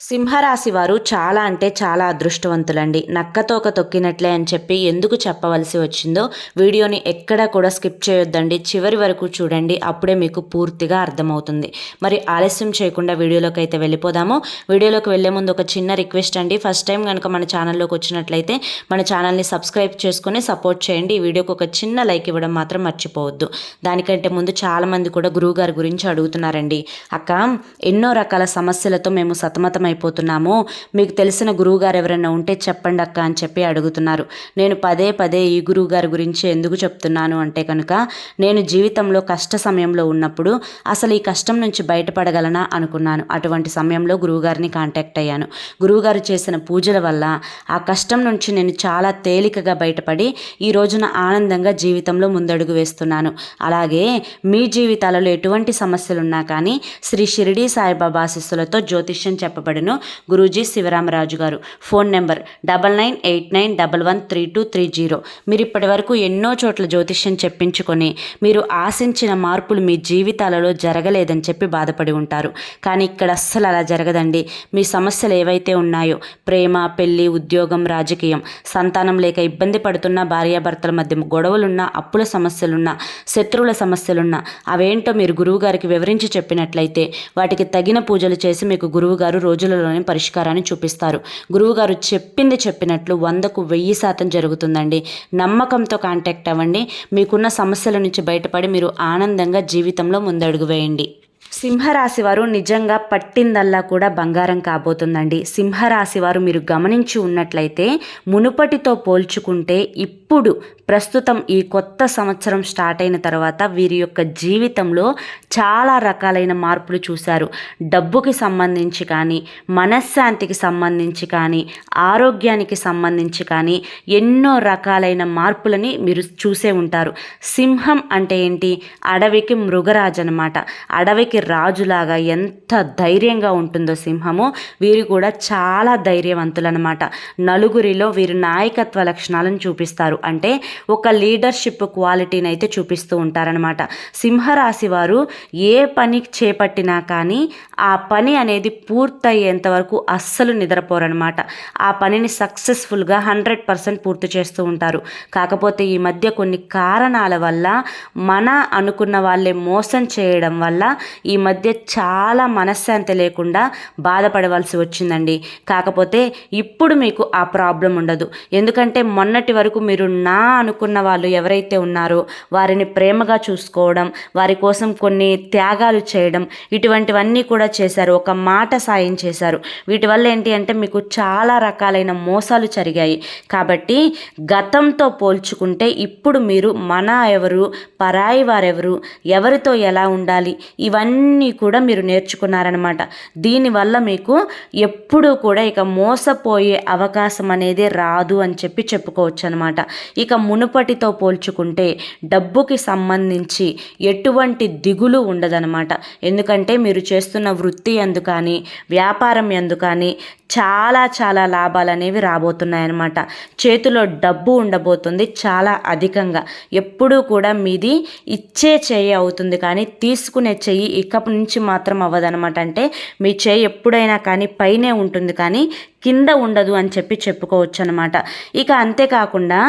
సింహరాశి వారు చాలా అంటే చాలా అదృష్టవంతులండి. నక్కతోక తొక్కినట్లే అని చెప్పి ఎందుకు చెప్పవలసి వచ్చిందో వీడియోని ఎక్కడా కూడా స్కిప్ చేయొద్దండి. చివరి వరకు చూడండి అప్పుడే మీకు పూర్తిగా అర్థమవుతుంది. మరి ఆలస్యం చేయకుండా వీడియోలోకి అయితే వెళ్ళిపోదాము. వీడియోలోకి వెళ్ళే ముందు ఒక చిన్న రిక్వెస్ట్ అండి. ఫస్ట్ టైం కనుక మన ఛానల్లోకి వచ్చినట్లయితే మన ఛానల్ని సబ్స్క్రైబ్ చేసుకుని సపోర్ట్ చేయండి. ఈ వీడియోకి ఒక చిన్న లైక్ ఇవ్వడం మాత్రం మర్చిపోవద్దు. దానికంటే ముందు చాలామంది కూడా గురువుగారి గురించి అడుగుతున్నారండి. అక్క ఎన్నో రకాల సమస్యలతో మేము సతమతం అయిపోతున్నాము మీకు తెలిసిన గురువుగారు ఎవరైనా ఉంటే చెప్పండి అక్క అని చెప్పి అడుగుతున్నారు. నేను పదే పదే ఈ గురువుగారి గురించి ఎందుకు చెప్తున్నాను అంటే కనుక నేను జీవితంలో కష్ట సమయంలో ఉన్నప్పుడు అసలు ఈ కష్టం నుంచి బయటపడగలనా అనుకున్నాను. అటువంటి సమయంలో గురువుగారిని కాంటాక్ట్ అయ్యాను. గురువుగారు చేసిన పూజల వల్ల ఆ కష్టం నుంచి నేను చాలా తేలికగా బయటపడి ఈ రోజున ఆనందంగా జీవితంలో ముందడుగు వేస్తున్నాను. అలాగే మీ జీవితాలలో ఎటువంటి సమస్యలు ఉన్నా కానీ శ్రీ షిరిడి సాయిబాబా ఆశీస్సులతో జ్యోతిష్యం చెప్పబడిను గురూజీ శివరామరాజు గారు. Phone number double nine eight nine double one three two three zero. మీరు ఇప్పటి వరకు ఎన్నో చోట్ల జ్యోతిష్యం చెప్పించుకొని మీరు ఆశించిన మార్పులు మీ జీవితాలలో జరగలేదని చెప్పి బాధపడి ఉంటారు. కానీ ఇక్కడ అస్సలు అలా జరగదండి. మీ సమస్యలు ఏవైతే ఉన్నాయో ప్రేమ పెళ్ళి ఉద్యోగం రాజకీయం సంతానం లేక ఇబ్బంది పడుతున్న భార్యాభర్తల మధ్య గొడవలున్నా అప్పుల సమస్యలున్నా శత్రువుల సమస్యలున్నా అవేంటో మీరు గురువుగారికి వివరించి చెప్పినట్లయితే వాటికి తగిన పూజలు చేసి మీకు గురువుగారు రోజులలోనే పరిష్కారాన్ని చూపిస్తారు. గురువుగారు చెప్పింది చెప్పినట్లు వందకు వెయ్యి శాతం జరుగుతుందండి. నమ్మకంతో కాంటాక్ట్ అవ్వండి. మీకున్న సమస్యల నుంచి బయటపడి మీరు ఆనందంగా జీవితంలో ముందడుగు వేయండి. సింహరాశి వారు నిజంగా పట్టిందల్లా కూడా బంగారం కాబోతుందండి. సింహరాశి వారు మీరు గమనించి ఉన్నట్లయితే మునుపటితో పోల్చుకుంటే ఇప్పుడు ప్రస్తుతం ఈ కొత్త సంవత్సరం స్టార్ట్ అయిన తర్వాత వీరి యొక్క జీవితంలో చాలా రకాలైన మార్పులు చూశారు. డబ్బుకి సంబంధించి కానీ మనశ్శాంతికి సంబంధించి కానీ ఆరోగ్యానికి సంబంధించి కానీ ఎన్నో రకాలైన మార్పులని మీరు చూసే ఉంటారు. సింహం అంటే ఏంటి? అడవికి మృగరాజు అనమాట అడవికి రాజులాగా ఎంత ధైర్యంగా ఉంటుందో సింహము. వీరు కూడా చాలా ధైర్యవంతులు అనమాట నలుగురిలో వీరు నాయకత్వ లక్షణాలను చూపిస్తారు. అంటే ఒక లీడర్షిప్ క్వాలిటీని అయితే చూపిస్తూ ఉంటారనమాట సింహరాశి వారు ఏ పని చేపట్టినా కానీ ఆ పని అనేది పూర్తయ్యేంత వరకు అస్సలు నిద్రపోరనమాట ఆ పనిని సక్సెస్ఫుల్గా హండ్రెడ్ పర్సెంట్ పూర్తి చేస్తూ ఉంటారు. కాకపోతే ఈ మధ్య కొన్ని కారణాల వల్ల మన అనుకున్న వాళ్ళే మోసం చేయడం వల్ల ఈ మధ్య చాలా మనశ్శాంతి లేకుండా బాధపడవలసి వచ్చిందండి. కాకపోతే ఇప్పుడు మీకు ఆ ప్రాబ్లం ఉండదు. ఎందుకంటే మొన్నటి వరకు మీరు నా అనుకున్న వాళ్ళు ఎవరైతే ఉన్నారో వారిని ప్రేమగా చూసుకోవడం వారి కోసం కొన్ని త్యాగాలు చేయడం ఇటువంటివన్నీ కూడా చేశారు. ఒక మాట సాయం చేశారు. వీటి వల్ల ఏంటి అంటే మీకు చాలా రకాలైన మోసాలు జరిగాయి. కాబట్టి గతంతో పోల్చుకుంటే ఇప్పుడు మీరు మన ఎవరు పరాయి వారెవరు ఎవరితో ఎలా ఉండాలి ఇవన్నీ కూడా మీరు నేర్చుకున్నారనమాట దీనివల్ల మీకు ఎప్పుడూ కూడా ఇక మోసపోయే అవకాశం అనేది రాదు అని చెప్పి చెప్పుకోవచ్చు అనమాట ఇక మునుపటితో పోల్చుకుంటే డబ్బుకి సంబంధించి ఎటువంటి దిగులు ఉండదనమాట ఎందుకంటే మీరు చేస్తున్న వృత్తి ఎందు కానీ వ్యాపారం ఎందు కానీ చాలా చాలా లాభాలు అనేవి రాబోతున్నాయన్నమాట. చేతిలో డబ్బు ఉండబోతుంది చాలా అధికంగా. ఎప్పుడూ కూడా మీది ఇచ్చే చెయ్యి అవుతుంది కానీ తీసుకునే చెయ్యి ఇక నుంచి మాత్రం అవ్వదనమాట అంటే మీ చేయి ఎప్పుడైనా కానీ పైనే ఉంటుంది కానీ కింద ఉండదు అని చెప్పి చెప్పుకోవచ్చు అనమాట ఇక అంతేకాకుండా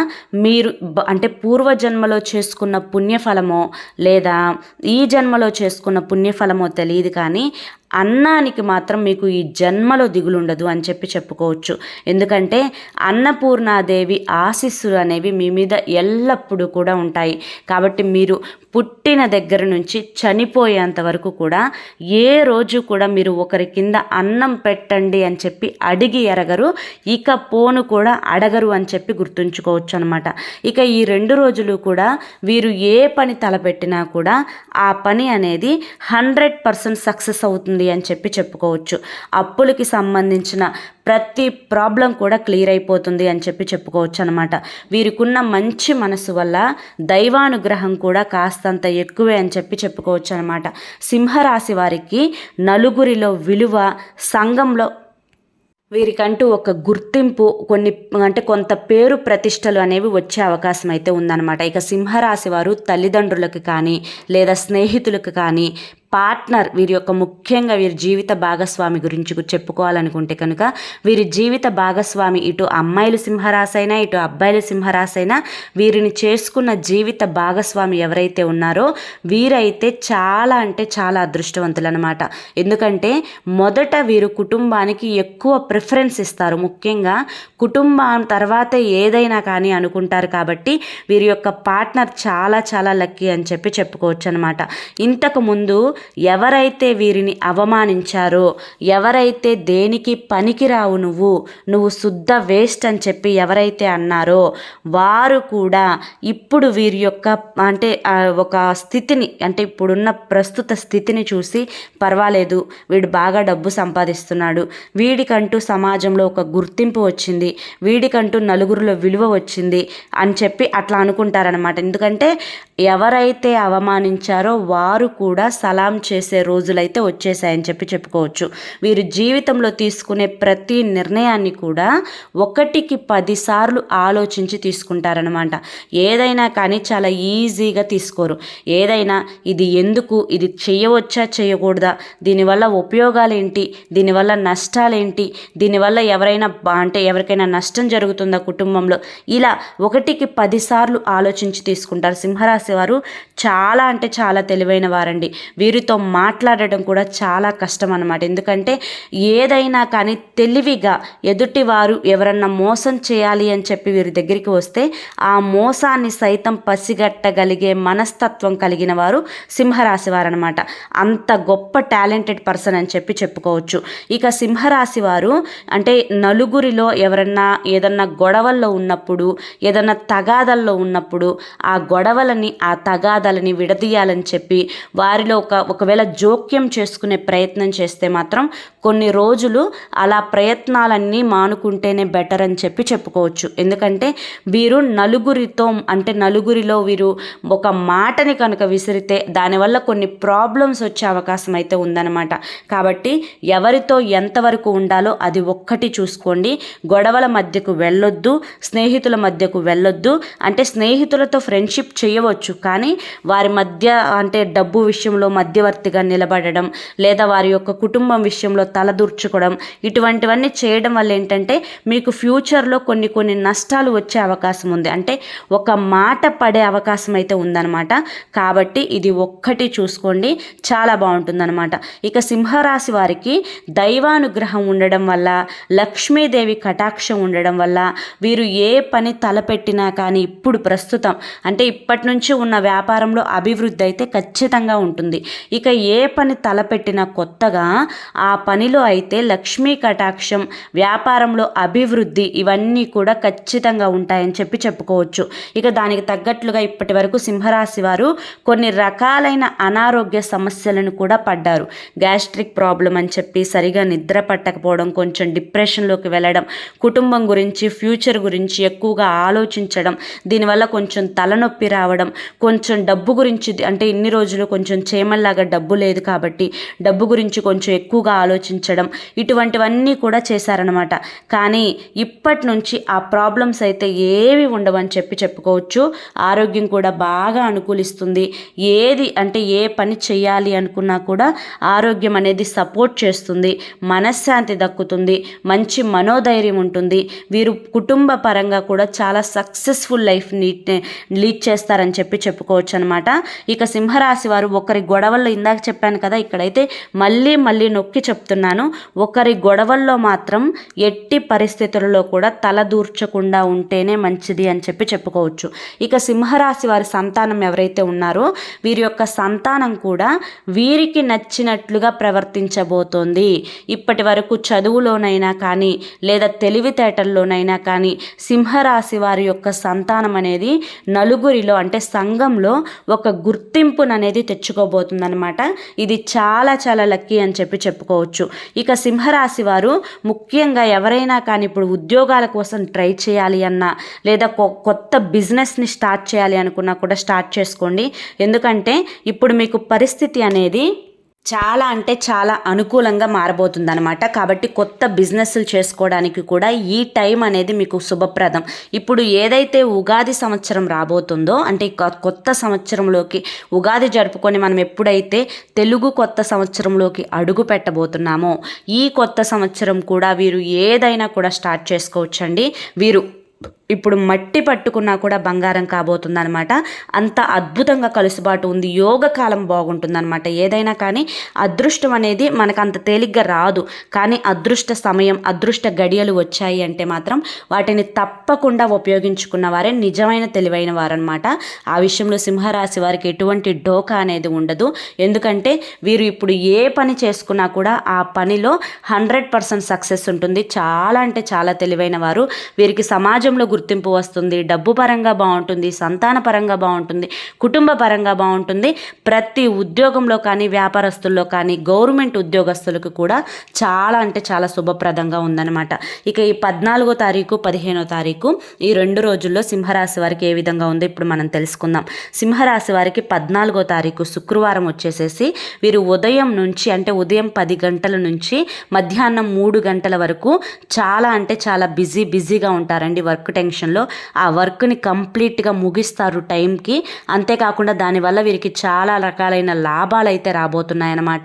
మీరు అంటే పూర్వజన్మలో చేసుకున్న పుణ్యఫలమో లేదా ఈ జన్మలో చేసుకున్న పుణ్యఫలమో తెలియదు కానీ అన్నానికి మాత్రం మీకు ఈ జన్మలో దిగులుండదు అని చెప్పి చెప్పుకోవచ్చు. ఎందుకంటే అన్నపూర్ణాదేవి ఆశీస్సులు అనేవి మీ మీద ఎల్లప్పుడూ కూడా ఉంటాయి. కాబట్టి మీరు పుట్టిన దగ్గర నుంచి చనిపోయేంత వరకు కూడా ఏ రోజు కూడా మీరు ఒకరి కింద అన్నం పెట్టండి అని చెప్పి అడిగి ఎరగరు. ఇక పోను కూడా అడగరు అని చెప్పి గుర్తుంచుకోవచ్చు అనమాట ఇక ఈ రెండు రోజులు కూడా వీరు ఏ పని తలపెట్టినా కూడా ఆ పని అనేది హండ్రెడ్ పర్సెంట్ సక్సెస్ అవుతుంది అని చెప్పి చెప్పుకోవచ్చు. అప్పులకి సంబంధించిన ప్రతి ప్రాబ్లం కూడా క్లియర్ అయిపోతుంది అని చెప్పి చెప్పుకోవచ్చు అనమాట వీరికున్న మంచి మనసు వల్ల దైవానుగ్రహం కూడా కాస్తంత ఎక్కువే అని చెప్పి చెప్పుకోవచ్చు అనమాట సింహరాశి వారికి నలుగురిలో విలువ సంఘంలో వీరికంటూ ఒక గుర్తింపు కొన్ని అంటే కొంత పేరు ప్రతిష్టలు అనేవి వచ్చే అవకాశం అయితే ఉందన్నమాట. ఇక సింహరాశి వారు తల్లిదండ్రులకు కానీ లేదా స్నేహితులకు కానీ పార్ట్నర్ వీరి యొక్క ముఖ్యంగా వీరి జీవిత భాగస్వామి గురించి చెప్పుకోవాలనుకుంటే కనుక వీరి జీవిత భాగస్వామి ఇటు అమ్మాయిలు సింహరాశైనా ఇటు అబ్బాయిలు సింహరాశైనా వీరిని చేసుకున్న జీవిత భాగస్వామి ఎవరైతే ఉన్నారో వీరైతే చాలా అంటే చాలా అదృష్టవంతులు అనమాట ఎందుకంటే మొదట వీరు కుటుంబానికి ఎక్కువ ప్రిఫరెన్స్ ఇస్తారు. ముఖ్యంగా కుటుంబం తర్వాత ఏదైనా కానీ అనుకుంటారు కాబట్టి వీరి యొక్క పార్ట్నర్ చాలా చాలా లక్కీ అని చెప్పి చెప్పుకోవచ్చు అనమాట ఇంతకు ముందు ఎవరైతే వీరిని అవమానించారో ఎవరైతే దేనికి పనికిరావు నువ్వు నువ్వు శుద్ధ వేస్ట్ అని చెప్పి ఎవరైతే అన్నారో వారు కూడా ఇప్పుడు వీరి యొక్క అంటే ఒక స్థితిని అంటే ఇప్పుడున్న ప్రస్తుత స్థితిని చూసి పర్వాలేదు వీడు బాగా డబ్బు సంపాదిస్తున్నాడు వీడికంటూ సమాజంలో ఒక గుర్తింపు వచ్చింది వీడికంటూ నలుగురిలో విలువ వచ్చింది అని చెప్పి అట్లా అనుకుంటారనమాట ఎందుకంటే ఎవరైతే అవమానించారో వారు కూడా సలా చేసే రోజులైతే వచ్చేసాయని చెప్పి చెప్పుకోవచ్చు. వీరు జీవితంలో తీసుకునే ప్రతి నిర్ణయాన్ని కూడా ఒకటికి పదిసార్లు ఆలోచించి తీసుకుంటారనమాట ఏదైనా కానీ చాలా ఈజీగా తీసుకోరు. ఏదైనా ఇది ఎందుకు ఇది చేయవచ్చా చేయకూడదా దీనివల్ల ఉపయోగాలు ఏంటి దీనివల్ల నష్టాలేంటి దీనివల్ల ఎవరైనా అంటే ఎవరికైనా నష్టం జరుగుతుందా కుటుంబంలో? ఇలా ఒకటికి పదిసార్లు ఆలోచించి తీసుకుంటారు. సింహరాశి వారు చాలా అంటే చాలా తెలివైన వారండి. వీరితో మాట్లాడటం కూడా చాలా కష్టం అన్నమాట. ఎందుకంటే ఏదైనా కానీ తెలివిగా ఎదుటివారు ఎవరన్నా మోసం చేయాలి అని చెప్పి వీరి దగ్గరికి వస్తే ఆ మోసాన్ని సైతం పసిగట్టగలిగే మనస్తత్వం కలిగిన వారు సింహరాశి వారు అనమాట అంత గొప్ప టాలెంటెడ్ పర్సన్ అని చెప్పి చెప్పుకోవచ్చు. ఇక సింహరాశి వారు అంటే నలుగురిలో ఎవరన్నా ఏదన్నా గొడవల్లో ఉన్నప్పుడు ఏదన్నా తగాదల్లో ఉన్నప్పుడు ఆ గొడవలని ఆ తగాదాలని విడదీయాలని చెప్పి వారిలో ఒక ఒకవేళ జోక్యం చేసుకునే ప్రయత్నం చేస్తే మాత్రం కొన్ని రోజులు అలా ప్రయత్నాలన్నీ మానుకుంటేనే బెటర్ అని చెప్పి చెప్పుకోవచ్చు. ఎందుకంటే వీరు నలుగురితో అంటే నలుగురిలో వీరు ఒక మాటని కనుక విసిరితే దానివల్ల కొన్ని ప్రాబ్లమ్స్ వచ్చే అవకాశం అయితే ఉందన్నమాట. కాబట్టి ఎవరితో ఎంతవరకు ఉండాలో అది ఒక్కటి చూసుకోండి. గొడవల మధ్యకు వెళ్ళొద్దు స్నేహితుల మధ్యకు వెళ్ళొద్దు. అంటే స్నేహితులతో ఫ్రెండ్షిప్ చేయవచ్చు కానీ వారి మధ్య అంటే డబ్బు విషయంలో మధ్య మధ్యవర్తిగా నిలబడడం లేదా వారి యొక్క కుటుంబం విషయంలో తలదూర్చుకోవడం ఇటువంటివన్నీ చేయడం వల్ల ఏంటంటే మీకు ఫ్యూచర్లో కొన్ని కొన్ని నష్టాలు వచ్చే అవకాశం ఉంది. అంటే ఒక మాట పడే అవకాశం అయితే ఉందన్నమాట. కాబట్టి ఇది ఒక్కటి చూసుకోండి చాలా బాగుంటుందన్నమాట. ఇక సింహరాశి వారికి దైవానుగ్రహం ఉండడం వల్ల లక్ష్మీదేవి కటాక్షం ఉండడం వల్ల వీరు ఏ పని తలపెట్టినా కానీ ఇప్పుడు ప్రస్తుతం అంటే ఇప్పటి నుంచి ఉన్న వ్యాపారంలో అభివృద్ధి అయితే ఖచ్చితంగా ఉంటుంది. ఇక ఏ పని తలపెట్టినా కొత్తగా ఆ పనిలో అయితే లక్ష్మీ కటాక్షం వ్యాపారంలో అభివృద్ధి ఇవన్నీ కూడా ఖచ్చితంగా ఉంటాయని చెప్పి చెప్పుకోవచ్చు. ఇక దానికి తగ్గట్లుగా ఇప్పటి వరకు సింహరాశి వారు కొన్ని రకాలైన అనారోగ్య సమస్యలను కూడా పడ్డారు. గ్యాస్ట్రిక్ ప్రాబ్లం అని చెప్పి సరిగా నిద్ర పట్టకపోవడం కొంచెం డిప్రెషన్లోకి వెళ్ళడం కుటుంబం గురించి ఫ్యూచర్ గురించి ఎక్కువగా ఆలోచించడం దీనివల్ల కొంచెం తలనొప్పి రావడం కొంచెం డబ్బు గురించి అంటే ఇన్ని రోజులు కొంచెం చేమల్లాగా డబ్బు లేదు కాబట్టి డబ్బు గురించి కొంచెం ఎక్కువగా ఆలోచించడం ఇటువంటివన్నీ కూడా చేశారనమాట కానీ ఇప్పటి నుంచి ఆ ప్రాబ్లమ్స్ అయితే ఏవి ఉండవని చెప్పి చెప్పుకోవచ్చు. ఆరోగ్యం కూడా బాగా అనుకూలిస్తుంది. ఏది అంటే ఏ పని చేయాలి అనుకున్నా కూడా ఆరోగ్యం అనేది సపోర్ట్ చేస్తుంది. మనశ్శాంతి దక్కుతుంది. మంచి మనోధైర్యం ఉంటుంది. వీరు కుటుంబ పరంగా కూడా చాలా సక్సెస్ఫుల్ లైఫ్ లీడ్ చేస్తారని చెప్పి చెప్పుకోవచ్చు అనమాట ఇక సింహరాశి వారు ఒకరి గొడవల్లో ఇందాక చెప్పాను కదా ఇక్కడైతే మళ్ళీ మళ్ళీ నొక్కి చెప్తున్నాను. ఒకరి గొడవల్లో మాత్రం ఎట్టి పరిస్థితులలో కూడా తల దూర్చకుండా ఉంటేనే మంచిది అని చెప్పి చెప్పుకోవచ్చు. ఇక సింహరాశి వారి సంతానం ఎవరైతే ఉన్నారో వీరి యొక్క సంతానం కూడా వీరికి నచ్చినట్లుగా ప్రవర్తించబోతోంది. ఇప్పటి వరకు చదువులోనైనా కానీ లేదా తెలివితేటల్లోనైనా కానీ సింహరాశి వారి యొక్క సంతానం అనేది నలుగురిలో అంటే సంఘంలో ఒక గుర్తింపుననేది తెచ్చుకోబోతుందన్నమాట ఇది చాలా చాలా లక్కీ అని చెప్పి చెప్పుకోవచ్చు. ఇక సింహరాశి వారు ముఖ్యంగా ఎవరైనా కానీ ఇప్పుడు ఉద్యోగాల కోసం ట్రై చేయాలి అన్నా లేదా కొ- కొత్త బిజినెస్ని స్టార్ట్ చేయాలి అనుకున్నా కూడా స్టార్ట్ చేసుకోండి. ఎందుకంటే ఇప్పుడు మీకు పరిస్థితి అనేది చాలా అంటే చాలా అనుకూలంగా మారబోతుంది అనమాట కాబట్టి కొత్త బిజినెస్లు చేసుకోవడానికి కూడా ఈ టైం అనేది మీకు శుభప్రదం. ఇప్పుడు ఏదైతే ఉగాది సంవత్సరం రాబోతుందో అంటే కొత్త సంవత్సరంలోకి ఉగాది జరుపుకొని మనం ఎప్పుడైతే తెలుగు కొత్త సంవత్సరంలోకి అడుగు పెట్టబోతున్నామో ఈ కొత్త సంవత్సరం కూడా వీరు ఏదైనా కూడా స్టార్ట్ చేసుకోవచ్చండి. వీరు ఇప్పుడు మట్టి పట్టుకున్నా కూడా బంగారం కాబోతుందనమాట అంత అద్భుతంగా కలుసుబాటు ఉంది. యోగ కాలం బాగుంటుందన్నమాట. ఏదైనా కానీ అదృష్టం అనేది మనకు అంత తేలిగ్గా రాదు. కానీ అదృష్ట సమయం అదృష్ట గడియలు వచ్చాయి అంటే మాత్రం వాటిని తప్పకుండా ఉపయోగించుకున్న వారే నిజమైన తెలివైన వారనమాట ఆ విషయంలో సింహరాశి వారికి ఎటువంటి డోకా అనేది ఉండదు. ఎందుకంటే వీరు ఇప్పుడు ఏ పని చేసుకున్నా కూడా ఆ పనిలో హండ్రెడ్ పర్సెంట్ సక్సెస్ ఉంటుంది. చాలా అంటే చాలా తెలివైన వారు. వీరికి సమాజంలో గుర్తింపు వస్తుంది డబ్బు పరంగా బాగుంటుంది సంతాన పరంగా బాగుంటుంది కుటుంబ పరంగా బాగుంటుంది. ప్రతి ఉద్యోగంలో కానీ వ్యాపారస్తుల్లో కానీ గవర్నమెంట్ ఉద్యోగస్తులకు కూడా చాలా అంటే చాలా శుభప్రదంగా ఉందన్నమాట. ఇక ఈ పద్నాలుగో తారీఖు పదిహేనో తారీఖు ఈ రెండు రోజుల్లో సింహరాశి వారికి ఏ విధంగా ఉందో ఇప్పుడు మనం తెలుసుకుందాం. సింహరాశి వారికి పద్నాలుగో తారీఖు శుక్రవారం వచ్చేసేసి వీరు ఉదయం నుంచి అంటే ఉదయం పది గంటల నుంచి మధ్యాహ్నం మూడు గంటల వరకు చాలా అంటే చాలా బిజీ బిజీగా ఉంటారండి. వర్క్ టైం టెన్షన్లో ఆ వర్క్ని కంప్లీట్గా ముగిస్తారు టైంకి. అంతేకాకుండా దానివల్ల వీరికి చాలా రకాలైన లాభాలు అయితే రాబోతున్నాయన్నమాట.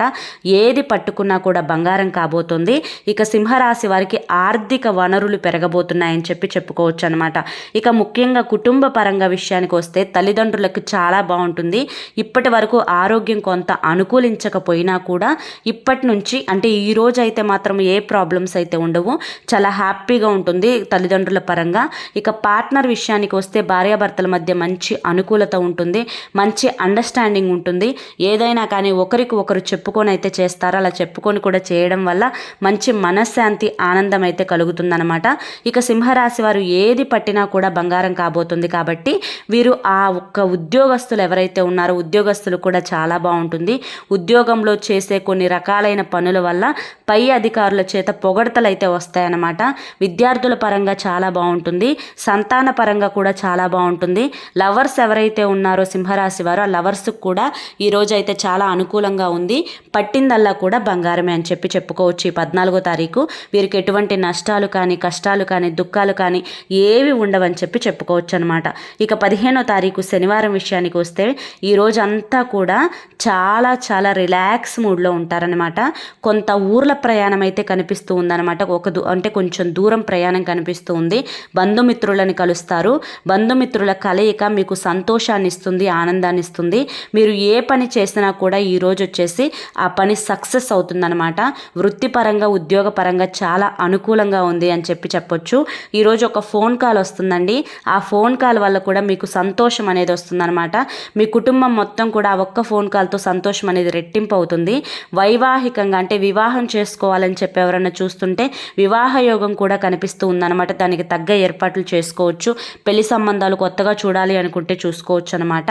ఏది పట్టుకున్నా కూడా బంగారం కాబోతుంది. ఇక సింహరాశి వారికి ఆర్థిక వనరులు పెరగబోతున్నాయని చెప్పి చెప్పుకోవచ్చు అనమాట ఇక ముఖ్యంగా కుటుంబ పరంగా విషయానికి వస్తే తల్లిదండ్రులకు చాలా బాగుంటుంది. ఇప్పటి వరకు ఆరోగ్యం కొంత అనుకూలించకపోయినా కూడా ఇప్పటి నుంచి అంటే ఈ రోజు అయితే మాత్రం ఏ ప్రాబ్లమ్స్ అయితే ఉండవు. చాలా హ్యాపీగా ఉంటుంది తల్లిదండ్రుల పరంగా. ఇక పార్ట్నర్ విషయానికి వస్తే భార్యాభర్తల మధ్య మంచి అనుకూలత ఉంటుంది మంచి అండర్స్టాండింగ్ ఉంటుంది. ఏదైనా కానీ ఒకరికి ఒకరు చెప్పుకొని అయితే చేస్తారో? అలా చెప్పుకొని కూడా చేయడం వల్ల మంచి మనశ్శాంతి ఆనందం అయితే కలుగుతుందనమాట ఇక సింహరాశి వారు ఏది పట్టినా కూడా బంగారం కాబోతుంది కాబట్టి వీరు ఆ ఒక్క ఉద్యోగస్తులు ఎవరైతే ఉన్నారో ఉద్యోగస్తులు కూడా చాలా బాగుంటుంది. ఉద్యోగంలో చేసే కొన్ని రకాలైన పనుల వల్ల పై అధికారుల చేత పొగడతలు అయితే వస్తాయన్నమాట. విద్యార్థుల పరంగా చాలా బాగుంటుంది. సంతాన పరంగా కూడా చాలా బాగుంటుంది. లవర్స్ ఎవరైతే ఉన్నారో సింహరాశి వారు ఆ లవర్స్కి కూడా ఈరోజు అయితే చాలా అనుకూలంగా ఉంది. పట్టిందల్లా కూడా బంగారమే అని చెప్పి చెప్పుకోవచ్చు ఈ పద్నాలుగో తారీఖు. వీరికి ఎటువంటి నష్టాలు కానీ కష్టాలు కానీ దుఃఖాలు కానీ ఏవి ఉండవని చెప్పి చెప్పుకోవచ్చు అనమాట ఇక పదిహేనో తారీఖు శనివారం విషయానికి వస్తే ఈరోజు అంతా కూడా చాలా చాలా రిలాక్స్ మూడ్లో ఉంటారనమాట కొంత ఊర్ల ప్రయాణం అయితే కనిపిస్తూ ఉందన్నమాట. ఒక అంటే కొంచెం దూరం ప్రయాణం కనిపిస్తూ ఉంది. బంధు బంధుమిత్రులను కలుస్తారు. బంధుమిత్రుల కలయిక మీకు సంతోషాన్ని ఇస్తుంది ఆనందాన్ని ఇస్తుంది మీరు ఏ పని చేసినా కూడా ఈరోజు వచ్చేసి ఆ పని సక్సెస్ అవుతుందన్నమాట. వృత్తిపరంగా ఉద్యోగపరంగా చాలా అనుకూలంగా ఉంది అని చెప్పి చెప్పొచ్చు. ఈరోజు ఒక ఫోన్ కాల్ వస్తుందండి. ఆ ఫోన్ కాల్ వల్ల కూడా మీకు సంతోషం అనేది వస్తుందన్నమాట. మీ కుటుంబం మొత్తం కూడా ఆ ఒక్క ఫోన్ కాల్తో సంతోషం అనేది రెట్టింపు అవుతుంది. వైవాహికంగా అంటే వివాహం చేసుకోవాలని చెప్పి ఎవరన్నా చూస్తుంటే వివాహ యోగం కూడా కనిపిస్తూ ఉందన్నమాట. దానికి తగ్గ ఏర్పాటు ఏర్పాట్లు చేసుకోవచ్చు. పెళ్ళి సంబంధాలు కొత్తగా చూడాలి అనుకుంటే చూసుకోవచ్చు అనమాట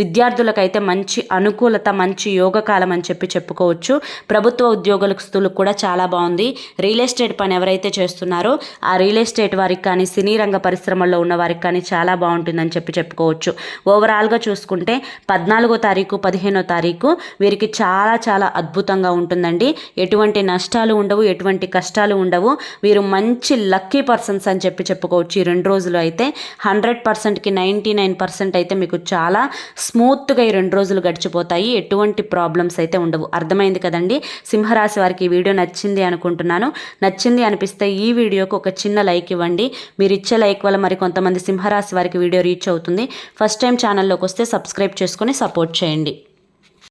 విద్యార్థులకైతే మంచి అనుకూలత మంచి యోగకాలం అని చెప్పి చెప్పుకోవచ్చు. ప్రభుత్వ ఉద్యోగస్తులకు కూడా చాలా బాగుంది. రియల్ ఎస్టేట్ పని ఎవరైతే చేస్తున్నారో ఆ రియల్ ఎస్టేట్ వారికి కానీ సినీ రంగ పరిశ్రమల్లో ఉన్న వారికి కానీ చాలా బాగుంటుందని చెప్పి చెప్పుకోవచ్చు. ఓవరాల్గా చూసుకుంటే పద్నాలుగో తారీఖు పదిహేనో తారీఖు వీరికి చాలా చాలా అద్భుతంగా ఉంటుందండి. ఎటువంటి నష్టాలు ఉండవు ఎటువంటి కష్టాలు ఉండవు. వీరు మంచి లక్కీ పర్సన్స్ అని చెప్పి చెప్పుకోవచ్చు. రెండు రోజులు అయితే హండ్రెడ్ పర్సెంట్కి నైంటీ నైన్ పర్సెంట్ అయితే మీకు చాలా స్మూత్గా ఈ రెండు రోజులు గడిచిపోతాయి. ఎటువంటి ప్రాబ్లమ్స్ అయితే ఉండవు. అర్థమైంది కదండి? సింహరాశి వారికి ఈ వీడియో నచ్చింది అనుకుంటున్నాను. నచ్చింది అనిపిస్తే ఈ వీడియోకి ఒక చిన్న లైక్ ఇవ్వండి. మీరు ఇచ్చే లైక్ వల్ల మరి కొంతమంది సింహరాశి వారికి వీడియో రీచ్ అవుతుంది. ఫస్ట్ టైం ఛానల్లోకి వస్తే సబ్స్క్రైబ్ చేసుకొని సపోర్ట్ చేయండి.